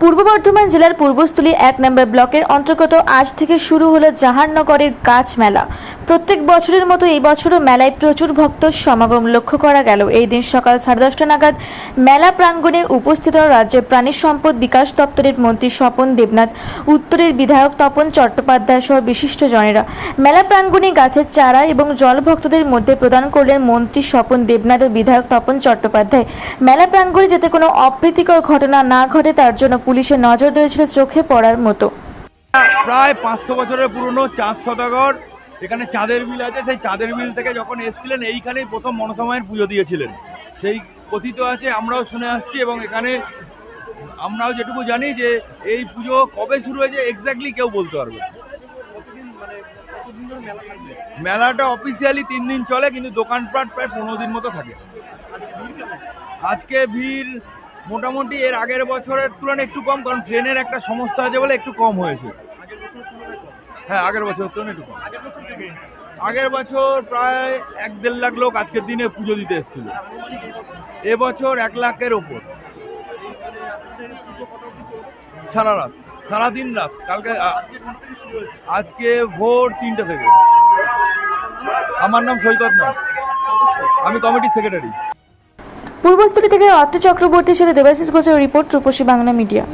পূর্ব বর্ধমান জেলার পূর্বস্থলী এক নম্বর ব্লকের অন্তর্গত আজ থেকে শুরু হলো জাহাননগরের গাছ মেলা। প্রত্যেক বছরের মতো এই বছরও মেলায় প্রচুর ভক্ত সমাগম লক্ষ্য করা গেল। এই দিন সকাল সাড়ে দশটা নাগাদ মেলা প্রাঙ্গণে উপস্থিত রাজ্যের প্রাণী সম্পদ বিকাশ দপ্তরের মন্ত্রী স্বপন দেবনাথ, উত্তরের বিধায়ক তপন চট্টোপাধ্যায় সহ বিশিষ্ট জনেরা। মেলা প্রাঙ্গণে গাছের চারা এবং জল ভক্তদের মধ্যে প্রদান করলেন মন্ত্রী স্বপন দেবনাথ ও বিধায়ক তপন চট্টোপাধ্যায়। মেলা প্রাঙ্গণে যাতে কোনো অপ্রীতিকর ঘটনা না ঘটে তার জন্য পুলিশের নজর দিয়েছিল চোখে পড়ার মতো। প্রায় পাঁচশো বছরের পুরনো চাঁদ সদাগর এখানে চাঁদের মিল আছে, সেই চাঁদের মিল থেকে যখন এসছিলেন, এইখানেই প্রথম মনসামায়ের পুজো দিয়েছিলেন। সেই কথিত আছে, আমরাও শুনে আসছি এবং এখানে আমরাও যেটুকু জানি যে এই পুজো কবে শুরু হয়েছে এক্স্যাক্টলি কেউ বলতে পারবে মেলাটা অফিসিয়ালি তিন দিন চলে, কিন্তু দোকানপাট প্রায় পনেরো দিন মতো থাকে। আজকে ভিড় মোটামুটি এর আগের বছরের তুলনায় একটু কম কারণ ট্রেনের একটা সমস্যা আছে বলে একটু কম হয়েছে। হ্যাঁ আগের বছর তুলনায় একটু কম। আগের বছর প্রায় এক দেড় লাখ লোক আজকের দিনে পুজো দিতে এসেছিল। এবছর এক লাখের ওপর। সারা রাত সারাদিন রাত। কালকে আজকে ভোর তিনটে থেকে। আমার নাম সৈকত নাথ আমি কমিটির সেক্রেটারি পূর্বস্থলী থেকে অর্থ চক্রবর্তীর সাথে দেবাশিস ঘোষের রিপোর্ট রূপসী বাংলা মিডিয়া।